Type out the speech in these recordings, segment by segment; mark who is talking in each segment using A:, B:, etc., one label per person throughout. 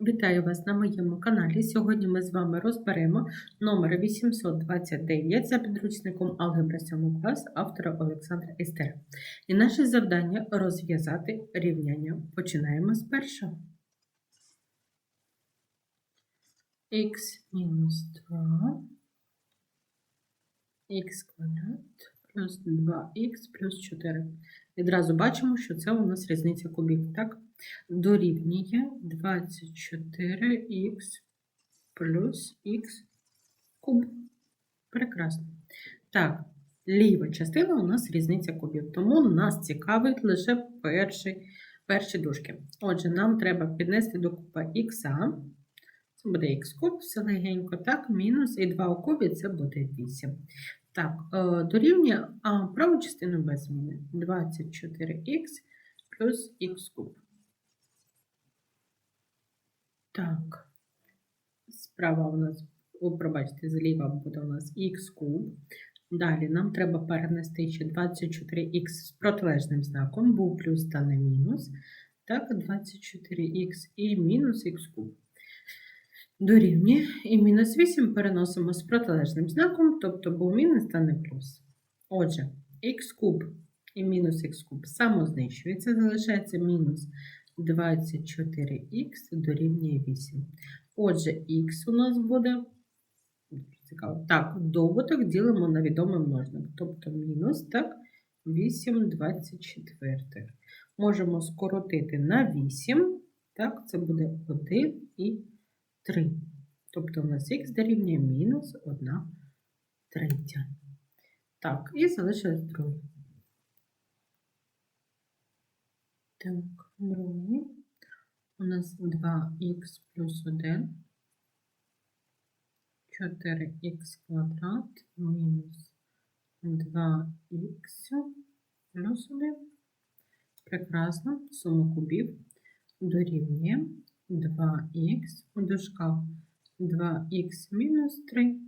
A: Вітаю вас на моєму каналі. Сьогодні ми з вами розберемо номер 829 за підручником Алгебра 7 клас автора Олександра Істера. І наше завдання розв'язати рівняння. Починаємо з першого. х мінус 2 х квадрат плюс 2х плюс 4. Відразу бачимо, що це у нас різниця кубів, так? Дорівнює 24х плюс х куб. Прекрасно. Так, ліва частина у нас різниця кубів, тому нас цікавить лише перші, перші дужки. Отже, нам треба піднести до куба х. Це буде х куб, все легенько, так, мінус, і 2 у кубі це буде 8. Так, е, дорівнює а, праву частину без зміни. 24х плюс х куб. Так, справа у нас, о, пробачте, зліва буде у нас х куб. Далі нам треба перенести ще 24х з протилежним знаком, був плюс стане мінус. Так, 24х і мінус х куб. Дорівнює і мінус 8 переносимо з протилежним знаком, тобто був мінус стане плюс. Отже, х куб і мінус х куб самознищується, залишається мінус 24х дорівнює 8. Отже, х у нас буде, цікаво, так, добуток ділимо на відомий множник, тобто мінус, так, 8 24. Можемо скоротити на 8, так, це буде 1 і 3. Тобто у нас х дорівнює мінус 1 третя. Так, і залишилось друге. Так, друге. У нас 2х плюс 1. 4х квадрат мінус 2х плюс 1. Прекрасно. Сума кубів дорівнює 2х у дужках 2х мінус 3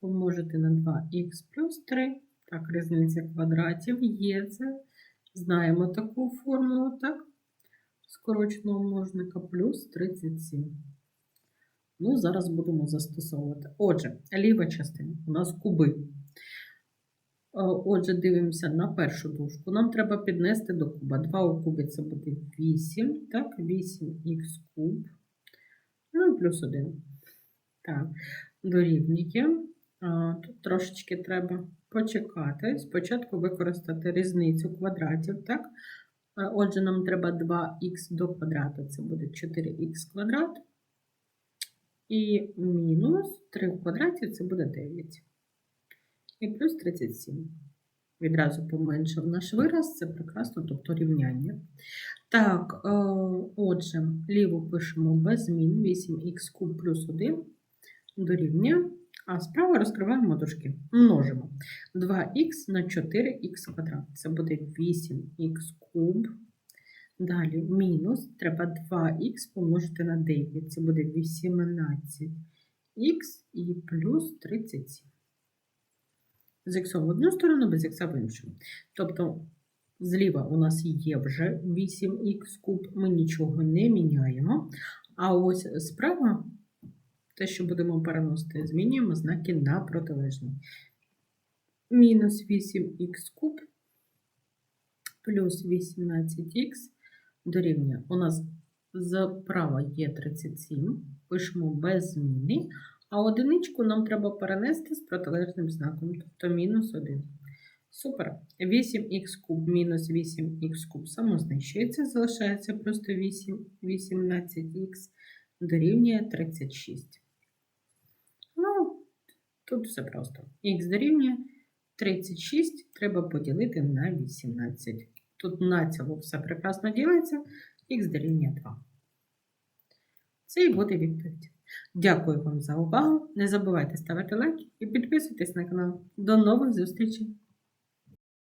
A: помножити на 2х плюс 3. Так, різниця квадратів є це. Знаємо таку формулу, так? Скороченого множника плюс 37. Ну, зараз будемо застосовувати. Отже, ліва частина у нас куби. Отже, дивимося на першу дужку. Нам треба піднести до куба. 2 у кубі це буде 8, так, 8х куб. Ну і плюс 1. Так, дорівнює. Тут трошечки треба почекати. Спочатку використати різницю квадратів, так? Отже, нам треба 2х до квадрату, це буде 4х квадрат. І мінус 3 в квадраті це буде 9 і плюс 37. Відразу поменшив наш вираз, це прекрасно, тобто рівняння. Так, е, отже, ліву пишемо без змін 8х куб плюс 1 дорівнює, а справа розкриваємо дужки. Множимо 2х на 4х квадрат. Це буде 8х куб. Далі мінус, треба 2х помножити на 9. Це буде 18х і плюс 37 з х в одну сторону, без х в іншу. Тобто, зліва у нас є вже 8х куб, ми нічого не міняємо. А ось справа, те, що будемо переносити, змінюємо знаки на протилежні. Мінус 8х куб плюс 18х дорівнює. У нас справа є 37, пишемо без зміни. А одиничку нам треба перенести з протилежним знаком, тобто мінус 1. Супер. 8х куб мінус 8х куб самознищується, залишається просто 8, 18х дорівнює 36. Ну, тут все просто. Х дорівнює 36 треба поділити на 18. Тут націло все прекрасно ділиться, х дорівнює 2. Це і буде відповідь. Дякую вам за увагу. Не забувайте ставити лайк і підписуйтесь на канал. До нових зустрічей!